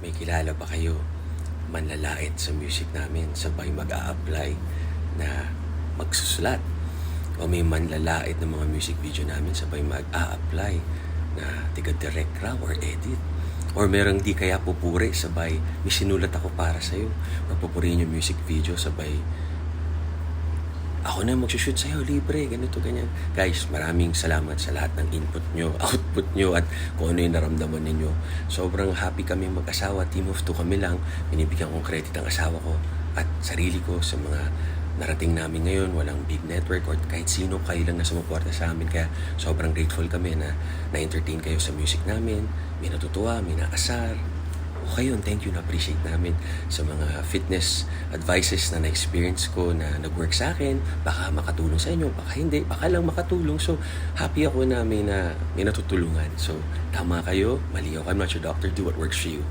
may kilala ba kayo manlalait sa music namin? Sabay mag apply na magsusulat? O may manlalait ng mga music video namin? Sabay mag apply na tiga-direct raw or edit? Or merong di kaya pupuri? Sabay may sinulat ako para sa'yo? Or pupurihin yung music video? Sabay ako na magsushoot sa'yo, libre, ganito, ganyan. Guys, maraming salamat sa lahat ng input nyo, output nyo, at kung ano yung naramdaman ninyo. Sobrang happy kami mag-asawa, team of two kami lang. Binibigyan kong credit ang asawa ko at sarili ko sa mga narating namin ngayon. Walang big network or kahit sino kayo lang na sumuporta sa amin. Kaya sobrang grateful kami na na-entertain kayo sa music namin. May natutuwa, may naasar, o kayo, thank you, na-appreciate namin sa mga fitness advices na na-experience ko na nag-work sa akin. Baka makatulong sa inyo, baka hindi, baka lang makatulong. So, happy ako na may, na, may natutulungan. So, tama kayo, mali ako. I'm not your doctor, do what works for you.